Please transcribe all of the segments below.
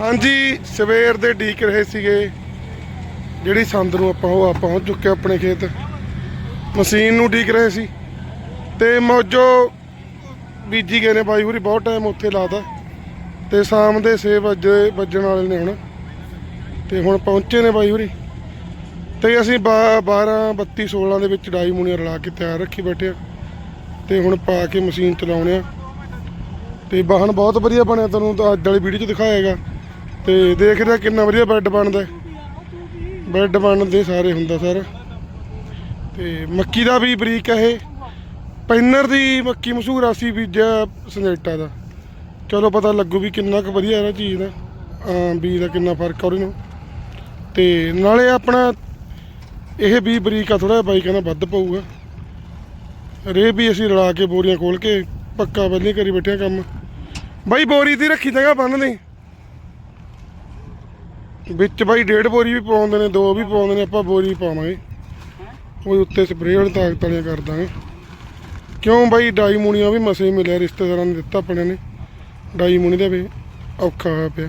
ਹਾਂਜੀ, ਸਵੇਰ ਦੇ ਡੀਕ ਰਹੇ ਸੀਗੇ। ਜਿਹੜੀ ਸੰਦ ਨੂੰ ਆਪਾਂ ਉਹ ਆ ਪਹੁੰਚ ਚੁੱਕੇ ਆਪਣੇ ਖੇਤ। ਮਸ਼ੀਨ ਨੂੰ ਡੀਕ ਰਹੇ ਸੀ। ਤੇ ਮੌਜੋ ਬੀਜੀ ਗਏ ਨੇ ਬਾਈ ਹੋਰੀ, ਬਹੁਤ ਟਾਈਮ ਉੱਥੇ ਲਾਤਾ। ਤੇ ਸ਼ਾਮ ਦੇ 6 ਵਜੇ, ਵੱਜਣ ਵਾਲੇ ਨੇ ਹੁਣ। ਤੇ ਹੁਣ ਪਹੁੰਚੇ ਨੇ ਬਾਈ ਹੋਰੀ। ਤੇ ਅਸੀਂ 12 32 16 ਦੇ ਵਿੱਚ ਡਾਈ ਮੁਨੀਆਂ ਰਲਾ ਕੇ ਤਿਆਰ ਰੱਖੀ ਬੈਠੇ ਆ। ਤੇ ਹੁਣ ਪਾ ਕੇ ਮਸ਼ੀਨ ਚਲਾਉਣੇ ਆ। ਤੇ ਵਾਹਨ ਬਹੁਤ ਵਧੀਆ ਬਣਿਆ, ਤੁਹਾਨੂੰ ਤਾਂ ਅੱਜ ਵਾਲੀ ਵੀਡੀਓ 'ਚ ਦਿਖਾਏਗਾ ਤੇ ਦੇਖਦੇ ਆ ਕਿੰਨਾ ਵਧੀਆ ਬੈੱਡ ਬਣਦਾ। ਬੈੱਡ ਬਣਦੇ ਸਾਰੇ ਹੁੰਦਾ ਸਰ। ਤੇ ਮੱਕੀ ਦਾ ਵੀ ਬਰੀਕ ਹੈ ਇਹ। ਪੈਨਰ ਦੀ ਮੱਕੀ ਮਸ਼ਹੂਰ ਆ ਸੀ ਬੀਜਿਆ ਸਨੇਟਾ ਦਾ। ਚਲੋ ਪਤਾ ਲੱਗੂ ਵੀ ਕਿੰਨਾ ਕੁ ਵਧੀਆ ਇਹਦਾ ਚੀਜ਼ ਦਾ ਆਮ ਬੀਜ ਦਾ ਕਿੰਨਾ ਫ਼ਰਕ ਆ ਉਹਦੇ ਨਾਲ। ਤੇ ਨਾਲੇ ਆਪਣਾ ਇਹ ਵੀ ਬਰੀਕ ਆ ਥੋੜਾ ਬਾਈ ਕਹਿੰਦਾ ਵੱਧ ਪਊਗਾ। ਰੇ ਵੀ ਅਸੀਂ ਰਲਾ ਕੇ ਬੋਰੀਆਂ ਖੋਲ ਕੇ ਪੱਕਾ ਬੰਨੇ ਕਰੀ ਬੈਠੇ ਆ ਕੰਮ। ਬਾਈ ਬੋਰੀ ਦੀ ਰੱਖੀ ਜਗ੍ਹਾ ਬੰਨ ਦੇ। ਵਿੱਚ ਬਾਈ ਡੇਢ ਬੋਰੀ ਵੀ ਪਾਉਂਦੇ ਨੇ, ਦੋ ਵੀ ਪਾਉਂਦੇ ਨੇ, ਆਪਾਂ ਬੋਰੀ ਪਾਵਾਂਗੇ। ਉਹ ਉੱਤੇ ਸਪਰੇਅ ਵਾਲੀ ਤਾਕਤ ਵਾਲੀਆਂ ਕਰ ਦਾਂਗੇ। ਕਿਉਂ ਬਾਈ ਡਾਈ ਮੂਣੀਆਂ ਵੀ ਮਸੇ ਮਿਲਿਆ, ਰਿਸ਼ਤੇਦਾਰਾਂ ਨੇ ਦਿੱਤਾ ਆਪਣੇ ਨੇ। ਡਾਈ ਮੂਣੀ ਦਾ ਵੀ ਔਖਾ ਹੋਇਆ ਪਿਆ।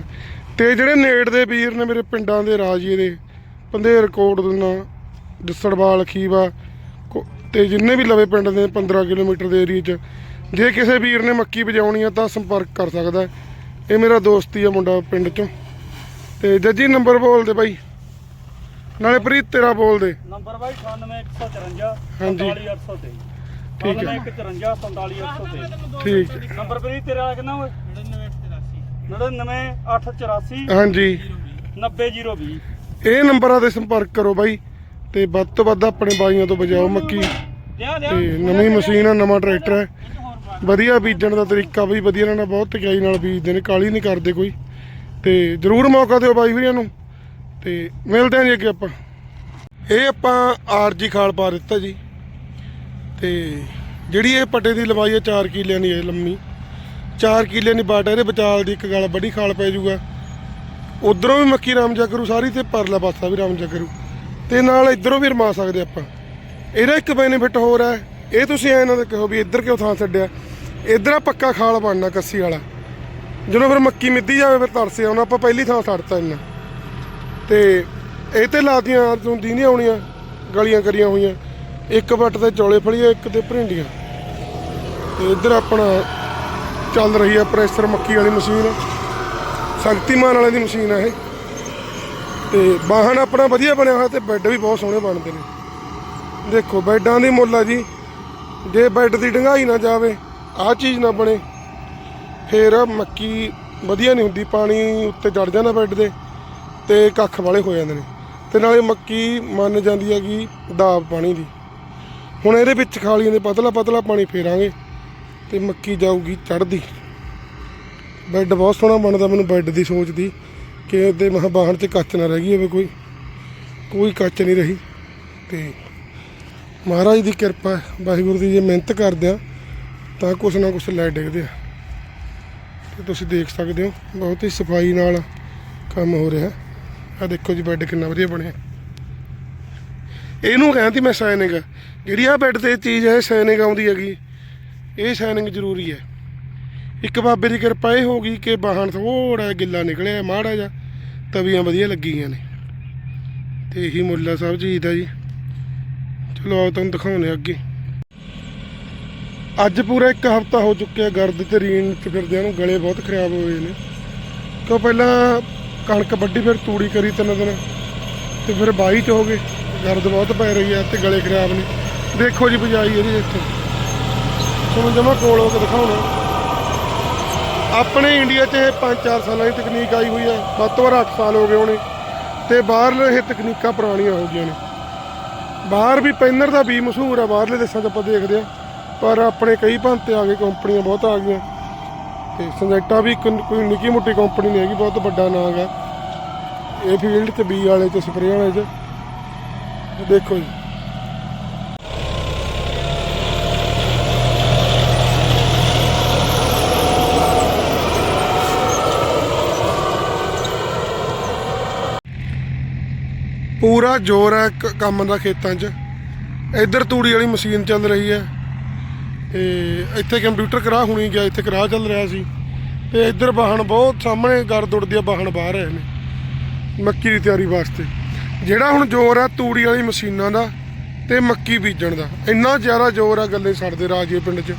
ਤੇ ਜਿਹੜੇ ਨੇੜ ਦੇ ਵੀਰ ਨੇ ਮੇਰੇ ਪਿੰਡਾਂ ਦੇ ਰਾਜੀਏ ਦੇ ਪੰਧੇਰ ਕੋਟ ਦਨਾ ਦਸੜਵਾਲ ਖੀਵਾ ਤੇ ਜਿੰਨੇ ਵੀ ਲਵੇ ਪਿੰਡ ਦੇ 15 ਕਿਲੋਮੀਟਰ ਦੇ ਏਰੀਆ 'ਚ, ਜੇ ਕਿਸੇ ਵੀਰ ਨੇ ਮੱਕੀ ਵਜਾਉਣੀ ਆ ਤਾਂ ਸੰਪਰਕ ਕਰ ਸਕਦਾ। ਇਹ ਮੇਰਾ ਦੋਸਤ ਹੀ ਆ ਮੁੰਡਾ ਪਿੰਡ 'ਚੋਂ। ਤੇ ਜੱਜੀ ਨੰਬਰ ਬੋਲ ਦੇ ਬਾਈ। ਨਾਲੇ ਪ੍ਰੀਤ ਤੇਰਾ ਬੋਲ ਦੇ। ਨੰਬਰ ਬਾਈ 98154 ਹਾਂਜੀ। 47823 ਠੀਕ ਹੈ। 98154 47823 ਠੀਕ। ਹੈ। ਨੰਬਰ ਪ੍ਰੀਤ ਤੇਰਾ ਕਿੰਨਾ ਓਏ? 99884 ਹਾਂਜੀ। 90020 ਇਹ ਨੰਬਰਾਂ ਤੇ ਸੰਪਰਕ ਕਰੋ ਬਾਈ। ਤੇ ਵੱਧ ਤੋਂ ਵੱਧ ਆਪਣੇ ਬਾਈਆਂ ਤੋਂ ਬਜਾਓ ਮੱਕੀ। ਤੇ ਨਵੀਂ ਮਸ਼ੀਨ ਆ ਨਵਾਂ ਟਰੈਕਟਰ ਹੈ ਵਧੀਆ ਬੀਜਣ ਦਾ ਤਰੀਕਾ ਵੀ ਵਧੀਆ ਇਹਨਾਂ ਨੇ ਬਹੁਤ ਤਕਿਆਈ ਨਾਲ ਬੀਜਦੇ ਨੇ ਕਾਲੀ ਨਹੀਂ ਕਰਦੇ ਕੋਈ। ਤੇ ਜਰੂਰ ਮੌਕਾ ਦਿਓ ਬਾਈ ਵੀਰਾਂ ਨੂੰ। ਤੇ ਮਿਲਦੇ ਹਾਂ ਜੀ ਅੱਗੇ ਆਪਾਂ। ਇਹ ਆਪਾਂ ਆਰਜੀ ਖਾਲ ਪਾ ਦਿੱਤਾ ਜੀ। ਤੇ ਜਿਹੜੀ ਇਹ ਪੱਟੇ ਦੀ ਲੰਬਾਈ ਹੈ 4 ਕਿੱਲਿਆਂ ਦੀ ਹੈ ਲੰਮੀ। 4 ਕਿੱਲਿਆਂ ਦੀ ਬਾਟ ਇਹਦੇ ਵਿਚਾਲ ਦੀ ਇੱਕ ਗਲ ਵੱਡੀ ਖਾਲ ਪੈ ਜਾਊਗਾ ਉਧਰੋਂ ਵੀ ਮੱਕੀ ਰਾਮਜਾ ਕਰੂ, ਸਾਰੀ ਤੇ ਪਰਲਾ ਪਾਸਾ ਵੀ ਰਾਮਜਾ ਕਰੂ। ਤੇ ਨਾਲ ਇਧਰੋਂ ਵੀ ਰਮਾ ਸਕਦੇ ਆਪਾਂ। ਇਹਦਾ ਇੱਕ ਬੈਨੀਫਿਟ ਹੋਰ ਹੈ ਇਹ ਤੁਸੀਂ ਐ ਨਾ ਕਹੋ ਵੀ ਇੱਧਰ ਕਿਉਂ ਥਾਂ ਛੱਡਿਆ। ਇੱਧਰ ਆ ਪੱਕਾ ਖਾਲ ਬਣਨਾ, ਕੱਸੀ ਵਾਲਾ। ਜਦੋਂ ਫਿਰ ਮੱਕੀ ਮਿੱਧੀ ਜਾਵੇ ਫਿਰ ਤਰਸੇ ਆਉਣਾ, ਆਪਾਂ ਪਹਿਲੀ ਥਾਂ ਛੱਡਤਾ ਇੰਨਾ ਤੇ ਇਹ ਤੇ ਲਾਤੀਆਂ ਤੂੰ ਨਹੀਂ ਆਉਣੀਆਂ, ਗਲੀਆਂ ਕਰੀਆਂ ਹੋਈਆਂ। ਇੱਕ ਵੱਟ ਤੇ ਚੌਲੇ ਫਲੀਆਂ ਇੱਕ ਤੇ ਭਰਿੰਡੀਆਂ। ਤੇ ਇੱਧਰ ਆਪਣਾ ਚੱਲ ਰਹੀ ਆ ਪ੍ਰੈਸ਼ਰ ਮੱਕੀ ਵਾਲੀ ਮਸ਼ੀਨ। ਸ਼ਕਤੀਮਾਨ ਵਾਲੇ ਦੀ ਮਸ਼ੀਨ ਆ ਇਹ। ਤੇ ਵਾਹਨ ਆਪਣਾ ਵਧੀਆ ਬਣਿਆ ਹੋਇਆ ਤੇ ਬੈੱਡ ਵੀ ਬਹੁਤ ਸੋਹਣੇ ਬਣਦੇ ਨੇ। ਦੇਖੋ ਬੈੱਡਾਂ ਦੀ ਮੁੱਲ ਆ ਜੀ। ਜੇ ਬੈੱਡ ਦੀ ਢੰਗਾਈ ਨਾ ਜਾਵੇ, ਆਹ ਚੀਜ਼ ਨਾ ਬਣੇ। ਫਿਰ ਮੱਕੀ ਵਧੀਆ ਨਹੀਂ ਹੁੰਦੀ, ਪਾਣੀ ਉੱਤੇ ਚੜ ਜਾਂਦਾ ਬੈੱਡ ਦੇ ਤੇ ਕੱਖ ਵਾਲੇ ਹੋ ਜਾਂਦੇ ਨੇ। ਤੇ ਨਾਲੇ ਮੱਕੀ ਮੰਨ ਜਾਂਦੀ ਹੈਗੀ ਦਾਬ ਪਾਣੀ ਦੀ। ਹੁਣ ਇਹਦੇ ਵਿੱਚ ਖਾਲੀਆਂ ਦੇ ਪਤਲਾ ਪਤਲਾ ਪਾਣੀ ਫੇਰਾਂਗੇ ਤੇ ਮੱਕੀ ਜਾਊਗੀ ਚੜਦੀ ਬੈੱਡ ਬਹੁਤ ਸੋਹਣਾ ਬਣਦਾ ਮੈਨੂੰ ਬੈੱਡ ਦੀ ਸੋਚ ਦੀ ਕਿ ਇਹਦੇ ਮਹਾਂ ਬਾਹਣ 'ਚ ਕੱਚ ਨਾ ਰਹਿ ਗਈ ਹੋਵੇ ਕੋਈ ਕੋਈ ਕੱਚ ਨਹੀਂ ਰਹੀ। ਤੇ ਮਹਾਰਾਜ ਦੀ ਕਿਰਪਾ ਵਾਹਿਗੁਰੂ ਦੀ ਜੇ ਮਿਹਨਤ ਕਰਦੇ ਆ ਤਾਂ ਕੁਛ ਨਾ ਕੁਛ ਲੈ ਡਿੱਗਦੇ ਆ। ਤੁਸੀਂ ਦੇਖ ਸਕਦੇ ਹੋ, ਬਹੁਤ ਹੀ ਸਫ਼ਾਈ ਨਾਲ ਕੰਮ ਹੋ ਰਿਹਾ। ਆ ਦੇਖੋ ਜੀ ਬੈੱਡ ਕਿੰਨਾ ਵਧੀਆ ਬਣਿਆ। ਇਹਨੂੰ ਕਹਿੰਦੀ ਮੈਂ ਸਾਈਨਿੰਗ ਜਿਹੜੀ ਆ ਬੈੱਡ ਤੇ ਚੀਜ਼ ਹੈ ਸਾਈਨਿੰਗ ਆਉਂਦੀ ਹੈਗੀ। ਇਹ ਸਾਈਨਿੰਗ ਜ਼ਰੂਰੀ ਹੈ। ਇੱਕ ਬਾਬੇ ਦੀ ਕਿਰਪਾ ਇਹ ਹੋ ਗਈ ਕਿ ਬਾਹਣ ਥੋੜਾ ਗਿੱਲਾ ਨਿਕਲਿਆ, ਮਾੜਾ ਜਿਹਾ। ਤਵੀਆਂ ਵਧੀਆ ਲੱਗੀਆਂ ਨੇ। ਤੇ ਇਹੀ ਮੁੱਲਾ ਸਾਹਿਬ ਸਭ ਚੀਜ਼ ਦਾ ਜੀ। ਚਲੋ ਆਓ ਤੁਹਾਨੂੰ ਦਿਖਾਉਂਦੇ ਹਾਂ ਅੱਗੇ। ਅੱਜ ਪੂਰਾ ਇੱਕ ਹਫਤਾ ਹੋ ਚੁੱਕਿਆ ਗਰਦ ਤੇ ਰੀਣ ਚ ਫਿਰਦਿਆਂ ਨੂੰ ਗਲੇ ਬਹੁਤ ਖਰਾਬ ਹੋਏ ਨੇ। ਕਿਉਂ ਪਹਿਲਾਂ ਕਣਕ ਵੱਢੀ, ਫਿਰ ਤੂੜੀ ਕਰੀ ਤਿੰਨ ਦਿਨ ਤੇ ਫਿਰ ਬਾਈ ਚ ਹੋ ਗਏ। ਗਰਦ ਬਹੁਤ ਪੈ ਰਹੀ ਹੈ ਤੇ ਗਲੇ ਖਰਾਬ ਨੇ। ਦੇਖੋ ਜੀ ਬਜਾਈ ਇਹਦੀ ਇੱਥੇ। ਤੁਹਾਨੂੰ ਜਮਾ ਕੋਲ ਹੋ ਕੇ ਦਿਖਾਉਣਾ। ਆਪਣੇ ਇੰਡੀਆ 'ਚ ਇਹ 5-4 ਸਾਲਾਂ ਦੀ ਤਕਨੀਕ ਆਈ ਹੋਈ ਹੈ। ਵੱਧ ਤੋਂ ਵੱਧ 8 ਸਾਲ ਹੋ ਗਏ ਹੋਣੇ ਤੇ ਬਾਹਰਲੇ ਇਹ ਤਕਨੀਕਾਂ ਪੁਰਾਣੀਆਂ ਹੋ ਗਈਆਂ ਨੇ। ਬਾਹਰ ਵੀ ਪੈਨਰ ਦਾ ਵੀ ਮਸ਼ਹੂਰ ਆ, ਬਾਹਰਲੇ ਦੇਸ਼ਾਂ 'ਚ ਆਪਾਂ ਦੇਖਦੇ ਆ ਪਰ ਆਪਣੇ ਕਈ ਭਾਂਤੇ ਆ ਗਏ, ਕੰਪਨੀਆਂ ਬਹੁਤ ਆ ਗਈਆਂ। ਤੇ ਸੰਜੈਟਾ ਵੀ ਇੱਕ- ਕੋਈ ਨਿੱਕੀ ਮੋਟੀ ਕੰਪਨੀ ਨਹੀਂ ਹੈਗੀ, ਬਹੁਤ ਵੱਡਾ ਨਾਂ ਹੈਗਾ। ਇਹ ਫੀਲਡ 'ਚ ਬੀ ਵਾਲੇ ਤੇ ਸਪਰੇ ਵਾਲੇ 'ਚ। ਦੇਖੋ ਜੀ। ਪੂਰਾ ਜ਼ੋਰ ਹੈ ਕੰਮ ਦਾ ਖੇਤਾਂ 'ਚ। ਇੱਧਰ ਤੂੜੀ ਵਾਲੀ ਮਸ਼ੀਨ ਚੱਲ ਰਹੀ ਹੈ। ਤੇ ਇੱਥੇ ਕੰਪਿਊਟਰ ਕਰਾ ਹੁਣੀ ਗਿਆ, ਇੱਥੇ ਕਰਾ ਚੱਲ ਰਿਹਾ ਸੀ। ਤੇ ਇੱਧਰ ਵਾਹਣ ਬਹੁਤ ਸਾਹਮਣੇ ਗਰਦ ਉੱਡਦੀ ਆ ਵਾਹਣ ਬਾਹਰ ਰਹੇ ਨੇ, ਮੱਕੀ ਦੀ ਤਿਆਰੀ ਵਾਸਤੇ। ਜਿਹੜਾ ਹੁਣ ਜ਼ੋਰ ਆ ਤੂੜੀ ਵਾਲੀ ਮਸ਼ੀਨਾਂ ਦਾ ਤੇ ਮੱਕੀ ਬੀਜਣ ਦਾ, ਇੰਨਾ ਜ਼ਿਆਦਾ ਜ਼ੋਰ ਆ ਗੱਲੇ ਛੱਡਦੇ ਰਾਜੇ ਪਿੰਡ 'ਚ।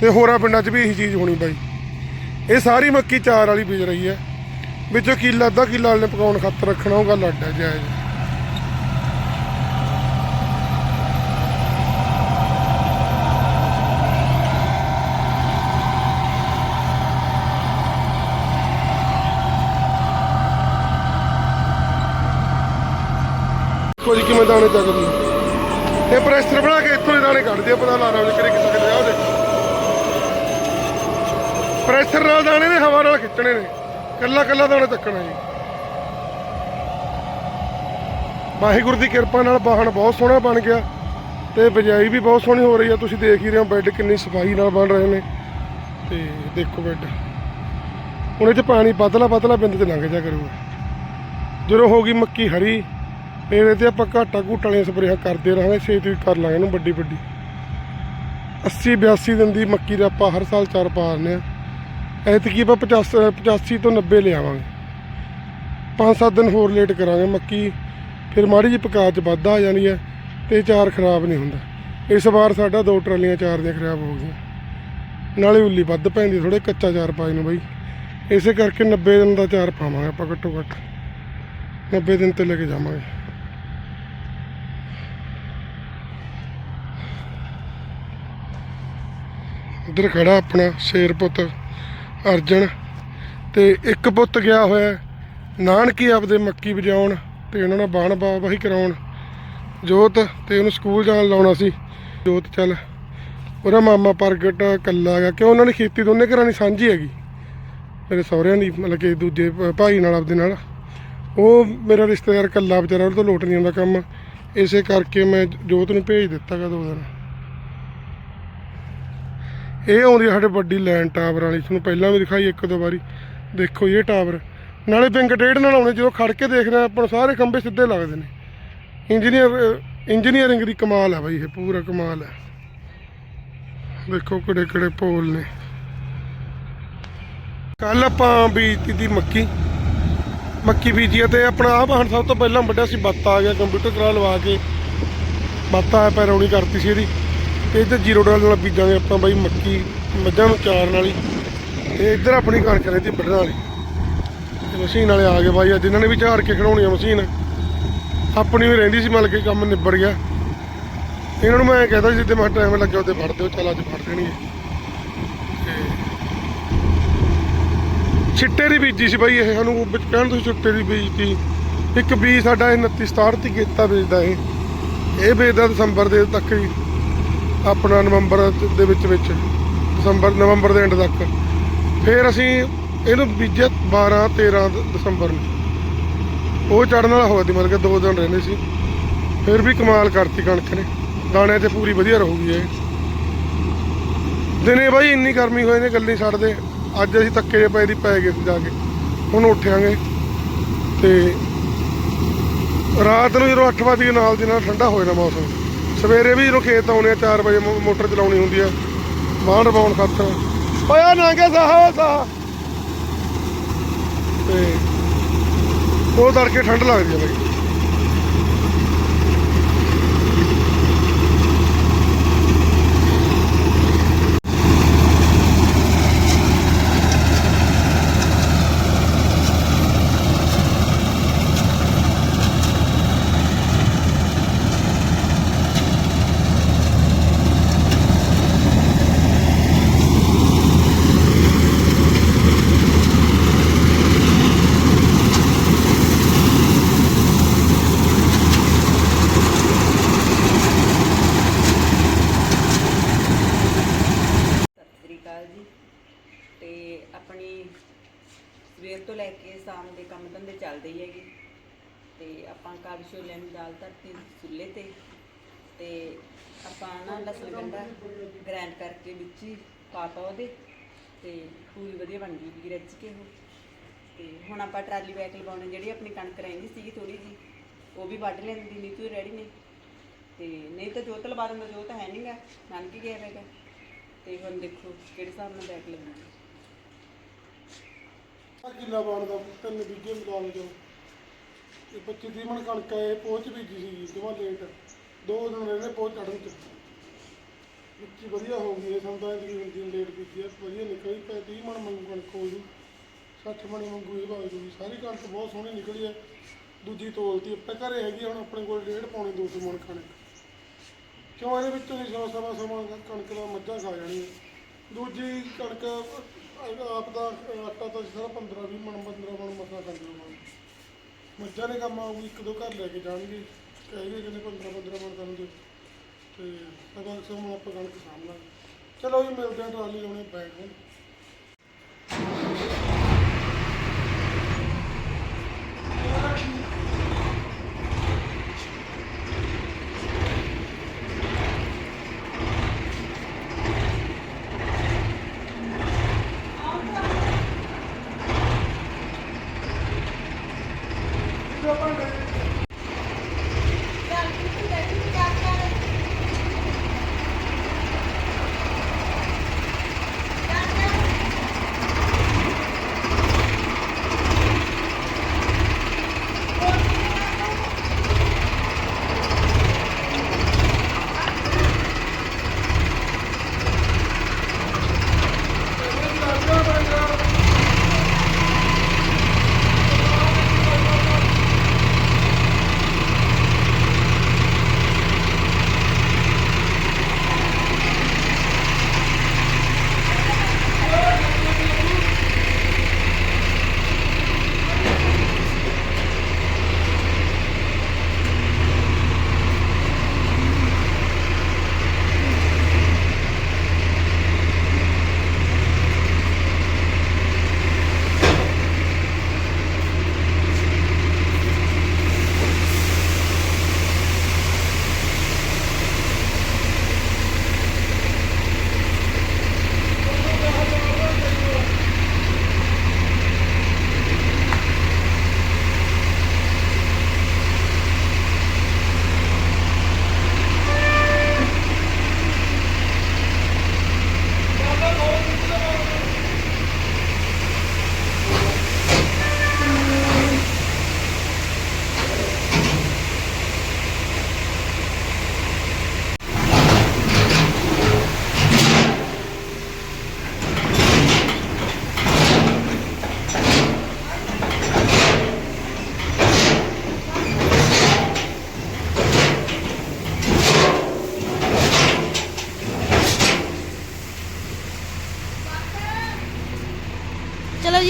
ਤੇ ਹੋਰਾਂ ਪਿੰਡਾਂ 'ਚ ਵੀ ਇਹੀ ਚੀਜ਼ ਹੋਣੀ ਬਾਈ। ਇਹ ਸਾਰੀ ਮੱਕੀ ਚਾਰ ਵਾਲੀ ਬੀਜ ਰਹੀ ਹੈ। ਵਿੱਚੋਂ ਕਿੱਲਾ, ਅੱਧਾ ਕਿੱਲਾ ਵਾਲੇ ਪਕਾਉਣ ਖਾਤਰ ਰੱਖਣਾ, ਉਹ ਗੱਲ ਅੱਡ ਹੈ ਜਾਇਜ਼। ਕੁਝ ਕਿਵੇਂ ਦਾਣੇ ਚੱਕਦੀ ਇਹ ਪ੍ਰੈਸ਼ਰ ਬਣਾ ਕੇ ਇੱਥੋਂ ਹੀ ਦਾਣੇ ਕੱਢਦੇ ਆ, ਪਤਾ ਲਾ ਰਹਾ ਉਹਨੇ ਕਿੱਥੇ ਕਿੱਥੇ ਆ ਉਹਦੇ ਪ੍ਰੈਸ਼ਰ ਨਾਲ ਦਾਣੇ ਨੇ, ਹਵਾ ਨਾਲ ਖਿੱਚਣੇ ਨੇ। ਕੱਲਾ ਕੱਲਾ ਦਾਣਾ ਚੱਕਣਾ ਜੀ। ਵਾਹਿਗੁਰੂ ਦੀ ਕਿਰਪਾ ਨਾਲ ਵਾਹਣ ਬਹੁਤ ਸੋਹਣਾ ਬਣ ਗਿਆ ਤੇ ਬਜਾਈ ਵੀ ਬਹੁਤ ਸੋਹਣੀ ਹੋ ਰਹੀ ਆ। ਤੁਸੀਂ ਦੇਖ ਹੀ ਰਹੇ ਹੋ ਬੈੱਡ ਕਿੰਨੀ ਸਫ਼ਾਈ ਨਾਲ ਬਣ ਰਹੇ ਨੇ। ਤੇ ਦੇਖੋ ਬੈੱਡ। ਹੁਣ ਇਹ ਚ ਪਾਣੀ ਪਤਲਾ ਪਤਲਾ ਬਿੰਦ ਤੇ ਲੰਘ ਜਾ ਕਰੂਗਾ। ਜਦੋਂ ਹੋ ਗਈ ਮੱਕੀ ਹਰੀ ਫਿਰ ਇਹ ਤੇ ਆਪਾਂ ਘਾਟਾ ਘੂਟ ਵਾਲੀਆਂ ਸਪਰੇਹਾਂ ਕਰਦੇ ਰਹਾਂਗੇ, ਛੇਤੀ ਵੀ ਕਰ ਲਾਂਗੇ ਇਹਨੂੰ ਵੱਡੀ ਵੱਡੀ। 80 82 ਦਿਨ ਦੀ ਮੱਕੀ ਦਾ ਆਪਾਂ ਹਰ ਸਾਲ ਚਾਰ ਪਾ ਦਿੰਦੇ ਆ ਐਤਕੀ ਆਪਾਂ 50 85 ਤੋਂ 90 ਲਿਆਵਾਂਗੇ ਪੰਜ ਸੱਤ ਦਿਨ ਹੋਰ ਲੇਟ ਕਰਾਂਗੇ ਮੱਕੀ, ਫਿਰ ਮਾੜੀ ਜਿਹੀ ਪਕਾ ਚ ਵਾਧਾ ਆ ਜਾਣੀ ਹੈ ਤੇ ਚਾਰ ਖਰਾਬ ਨਹੀਂ ਹੁੰਦਾ। ਇਸ ਵਾਰ ਸਾਡਾ ਦੋ ਟਰਾਲੀਆਂ ਚਾਰ ਦੀਆਂ ਖਰਾਬ ਹੋ ਗਈਆਂ। ਨਾਲੇ ਉੱਲੀ ਵੱਧ ਪੈਂਦੀ ਥੋੜੇ ਕੱਚਾ ਚਾਰ ਪਾਈ ਨੂੰ ਬਈ। ਇਸੇ ਕਰਕੇ 90 ਦਿਨ ਦਾ ਚਾਰ ਪਾਵਾਂਗੇ ਆਪਾਂ ਘੱਟੋ ਘੱਟ। 90 ਦਿਨ ਤੇ ਲੈ ਕੇ ਜਾਵਾਂਗੇ। ਇੱਧਰ ਖੜਾ ਆਪਣਾ ਸ਼ੇਰ ਪੁੱਤ ਅਰਜਨ ਤੇ ਇੱਕ ਪੁੱਤ ਗਿਆ ਹੋਇਆ ਨਾਨਕੀ ਆਪਦੇ ਮੱਕੀ ਵਜਾਉਣ ਤੇ ਉਹਨਾਂ ਨਾਲ ਬਾਣ ਬਾਹੀ ਕਰਾਉਣ। ਜੋਤ ਤੇ ਉਹਨੂੰ ਸਕੂਲ ਜਾਣ ਲਾਉਣਾ ਸੀ। ਜੋਤ ਚੱਲ, ਉਹਦਾ ਮਾਮਾ ਪ੍ਰਗਟ ਕੱਲਾ ਗਿਆ ਕਿਉਂ ਉਹਨਾਂ ਨੇ ਖੇਤੀ ਦੋਨੇ ਘਰਾਂ ਦੀ ਸਾਂਝੀ ਹੈਗੀ? ਮੇਰੇ ਸਹੁਰਿਆਂ ਦੀ ਮਤਲਬ ਕਿ ਦੂਜੇ ਭਾਈ ਨਾਲ ਆਪਦੇ ਨਾਲ। ਉਹ ਮੇਰਾ ਰਿਸ਼ਤੇਦਾਰ ਕੱਲਾ ਵਿਚਾਰਾ, ਉਹਦੇ ਤੋਂ ਲੋਟ ਨਹੀਂ ਆਉਂਦਾ ਕੰਮ। ਇਸੇ ਕਰਕੇ ਮੈਂ ਜੋਤ ਨੂੰ ਭੇਜ ਦਿੱਤਾ ਗਾ ਦੋ ਦਿਨ। ਇਹ ਆਉਂਦੀ ਆ ਸਾਡੇ ਵੱਡੀ ਲੈਂਡ ਟਾਵਰ ਵਾਲੀ, ਤੁਹਾਨੂੰ ਪਹਿਲਾਂ ਵੀ ਦਿਖਾਈ ਇੱਕ ਦੋ ਵਾਰੀ। ਦੇਖੋ ਇਹ ਟਾਵਰ। ਨਾਲੇ ਵਿੰਗ ਡੇਢ ਨਾਲ ਆਉਣੇ ਜਦੋਂ ਖੜ ਕੇ ਦੇਖਦੇ ਆ ਆਪਾਂ ਸਾਰੇ ਖੰਭੇ ਸਿੱਧੇ ਲੱਗਦੇ ਨੇ। ਇੰਜੀਨੀਅਰ, ਇੰਜੀਨੀਅਰਿੰਗ ਦੀ ਕਮਾਲ ਹੈ ਬਾਈ, ਇਹ ਪੂਰਾ ਕਮਾਲ ਹੈ ਦੇਖੋ ਕਿਹੜੇ ਕਿਹੜੇ ਪੋਲ ਨੇ। ਕੱਲ ਆਪਾਂ ਬੀਜਤੀ ਦੀ ਮੱਕੀ ਮੱਕੀ ਬੀਜੀ ਤੇ ਆਪਣਾ ਆਪ ਵਾਹਣ ਸਭ ਤੋਂ ਪਹਿਲਾਂ ਵੱਡਾ ਸੀ, ਬੱਤ ਆ ਗਿਆ, ਕੰਪਿਊਟਰ ਕਰਾ ਲਵਾ ਕੇ, ਬੱਤ ਆ ਪੈਰੌਣੀ ਕਰਤੀ ਸੀ ਇਹਦੀ। ਤੇ ਇੱਧਰ ਜ਼ੀਰੋ ਡਾਲ ਨਾਲ ਬੀਜਾਂਗੇ ਆਪਾਂ ਬਾਈ ਮੱਕੀ, ਮੱਝਾਂ ਨੂੰ ਚਾਰਨ ਵਾਲੀ ਤੇ ਇੱਧਰ ਆਪਣੀ ਕਣਕ ਤੀ ਵੱਢਣ ਵਾਲੀ। ਤੇ ਮਸ਼ੀਨ ਵਾਲੇ ਆ ਗਏ ਬਾਈ, ਅੱਜ ਇਹਨਾਂ ਨੇ ਵੀ ਝਾੜ ਕੇ ਖੜਾਉਣੀ ਆ ਮਸ਼ੀਨ। ਆਪਣੀ ਵੀ ਰਹਿੰਦੀ ਸੀ, ਮਤਲਬ ਕਿ ਕੰਮ ਨਿਬੜ ਗਿਆ। ਇਹਨਾਂ ਨੂੰ ਮੈਂ ਕਹਿੰਦਾ ਜਿੱਦੇ ਮੈਂ ਟਾਈਮ ਲੱਗਿਆ ਉਹਦੇ ਫੜ ਦਿਓ, ਚੱਲ ਅੱਜ ਫੜ ਦੇਣਗੇ ਤੇ ਛਿੱਟੇ ਦੀ ਬੀਜੀ ਸੀ ਬਾਈ ਇਹ, ਸਾਨੂੰ ਵਿੱਚ ਕਹਿਣ ਤੁਸੀਂ ਛਿੱਟੇ ਦੀ ਬੀਜਤੀ। ਇੱਕ ਬੀ ਸਾਡਾ ਇਹ 29 67 ਦੀ ਗੇਤਾ ਵੇਚਦਾ ਇਹ। ਇਹ ਵੇਚਦਾ ਦਸੰਬਰ ਦੇ ਤੱਕ ਹੀ। ਆਪਣਾ ਨਵੰਬਰ ਦੇ ਵਿੱਚ ਵਿੱਚ, ਦਸੰਬਰ, ਨਵੰਬਰ ਦੇ ਐਂਡ ਤੱਕ। ਫਿਰ ਅਸੀਂ ਇਹਨੂੰ ਬੀਜਿਆ 12 13 ਦਸੰਬਰ ਨੂੰ। ਉਹ ਚੜਨ ਵਾਲਾ ਹੋਇਆ ਸੀ, ਮਤਲਬ ਕਿ ਦੋ ਦਿਨ ਰਹਿੰਦੇ ਸੀ। ਫਿਰ ਵੀ ਕਮਾਲ ਕਰਤੀ ਕਣਕ ਨੇ। ਦਾਣੇ ਤੇ ਪੂਰੀ ਵਧੀਆ ਰਹੂਗੀ ਇਹ। ਦਿਨੇ ਬਾਈ ਇੰਨੀ ਗਰਮੀ ਹੋਏ ਨੇ, ਗੱਲ ਨਹੀਂ ਛੱਡਦੇ ਅੱਜ ਅਸੀਂ ਤੱਕੇ ਜਿਹੇ ਪਏ ਦੀ ਪੈ ਗਏ ਸੀ ਜਾ ਕੇ। ਹੁਣ ਉੱਠਿਆਂਗੇ ਤੇ ਰਾਤ ਨੂੰ ਜਦੋਂ 8 ਵਜੇ ਨਾਲ ਦੀ ਨਾਲ ਠੰਡਾ ਹੋ ਜਾਣਾ ਮੌਸਮ। ਸਵੇਰੇ ਵੀ ਜਦੋਂ ਖੇਤ ਆਉਣੇ ਆ 4 ਵਜੇ ਮੋਟਰ ਚਲਾਉਣੀ ਹੁੰਦੀ ਆ। ਬਾਹਰ ਰਵਾਉਣ ਖਾਤਰ। ਓਏ ਆ ਨਾਂਗੇ ਸਾਹ ਸਾਹ। ਤੇ ਉਹ ਤੜਕੇ ਠੰਡ ਲੱਗਦੀ ਆ ਬਾਈ ਸਤਿ ਸ੍ਰੀ ਅਕਾਲ ਜੀ ਤੇ ਆਪਣੀ ਸਵੇਰ ਤੋਂ ਲੈ ਕੇ ਸ਼ਾਮ ਦੇ ਕੰਮ ਧੰਦੇ ਚੱਲਦੇ ਹੀ ਹੈਗੇ। ਤੇ ਆਪਾਂ ਕਾਲੀ ਛੋਲਿਆਂ ਦੀ ਦਾਲ ਧਰਤੀ ਚੁੱਲ੍ਹੇ ਤੇ ਤੇ ਆਪਾਂ ਨਾ ਲਸਣ ਗੰਡਾ ਗ੍ਰਾਈਂਡ ਕਰਕੇ ਵਿੱਚ ਹੀ ਪਾਤਾ ਉਹਦੇ ਤੇ ਪੂਰੀ ਵਧੀਆ ਬਣ ਗਈ ਵੀ ਰੱਜ ਕੇ ਉਹ। ਤੇ ਹੁਣ ਆਪਾਂ ਟਰਾਲੀ ਬੈਗ ਲਵਾਉਣੇ, ਜਿਹੜੀ ਆਪਣੀ ਕਣਕ ਰਹਿੰਦੀ ਸੀਗੀ ਥੋੜੀ ਜੀ ਉਹ ਵੀ ਵੱਢ ਲੈਂਦੀ ਨੀਤੂ ਰੈਡੀ ਨੇ। ਤੇ ਨਹੀਂ ਤਾਂ ਜੋਤ ਲਵਾ ਦਿੰਦਾ, ਜੋਤ ਹੈ ਨਹੀਂਗਾ ਨਾਨਕੀ ਗਿਆ ਹੈਗਾ। ਤੇ ਹੁਣ ਦੇਖੋ ਕਿਹੜੇ ਹਿਸਾਬ ਨਾਲ ਬੈਕ ਲੱਗੂਗੀ ਕਿੱਲਾ ਬਣਦਾ ਤਿੰਨ ਬੀਗੇ ਮਿਲਾ ਲਓ ਚਲੋ। ਇਹ 25 ਤੀਹ ਮਣ ਕਣਕ ਹੈ ਇਹ ਪਹੁੰਚ ਬੀਜੀ ਸੀ, ਜਮਾ ਲੇਟ ਦੋ ਦਿਨ ਰਹਿੰਦੇ ਪਹੁੰਚ ਚੜਨ ਚ। ਮਿੱਟੀ ਵਧੀਆ ਹੋ ਗਈ, ਇਹ ਸੰਦਾਂ ਦੀ ਹੁੰਦੀ ਲੇਟ ਬੀਜੀ ਆ, ਵਧੀਆ ਨਿਕਲੀ, ਪੈ 30 ਮਣ ਮੰਗੂ ਕਣਕ ਹੋ ਗਈ 60 ਮਣ ਮੰਗੂ ਇਹ ਬਾਅਦ ਦੀ ਸਾਰੀ ਕਣਕ ਬਹੁਤ ਸੋਹਣੀ ਨਿਕਲੀ ਹੈ ਦੂਜੀ ਤੋਲਤੀ, ਆਪਾਂ ਘਰੇ ਹੈਗੀ ਹੁਣ ਆਪਣੇ ਕੋਲ ਡੇਢ ਪੌਣੇ 200 ਮਣ ਕਣਕ। ਕਿਉਂ ਇਹਦੇ ਵਿੱਚੋਂ ਦੀ ਸੌ ਸਵਾ ਸਵਾ ਕਣਕ ਦਾ ਮੱਝਾਂ ਖਾ ਜਾਣੀ ਦੂਜੀ ਕਣਕ ਆਪ ਦਾ ਆਟਾ ਤਾਂ ਸਾਰਾ 15 20 ਮਣ 15 ਮਣ ਮਸਾ ਕਰ ਲਵਾਂ ਮੱਝਾਂ ਦੇ ਕੰਮ ਆਊਗੀ, ਇੱਕ ਦੋ ਘਰ ਲੈ ਕੇ ਜਾਣਗੇ। ਕਹੇਗੇ ਕਹਿੰਦੇ 15 15 ਮਣ ਕਰਨ ਦੇ ਤੇ ਅਗਰ ਸਮਾਂ ਆਪਾਂ ਕਣਕ ਸਾਂਭ ਸਾਹਮਣੇ ਚਲੋ ਜੀ, ਮਿਲਦੇ ਆ ਟਰਾਲੀ ਆਉਣੇ ਬੈਗ ਹੁਣ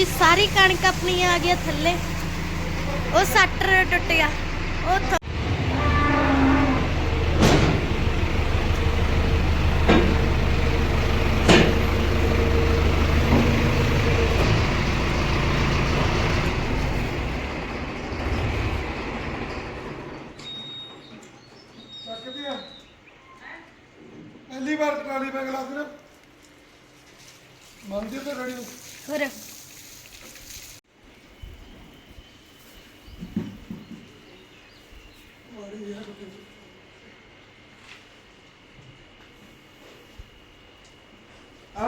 ਜੀ ਸਾਰੀ ਕਣਕ ਆਪਣੀ ਆ ਗਿਆ ਥੱਲੇ। ਉਹ ਸੱਟਰ ਟੁੱਟ ਗਿਆ। ਉਹ ਪਹਿਲੀ ਵਾਰ ਟਰਾਲੀ ਬੈਗ ਲਾ ਕੇ ਨਾ ਮੰਨਦੇ ਤੇ ਰੜੀ ਹੋਰ।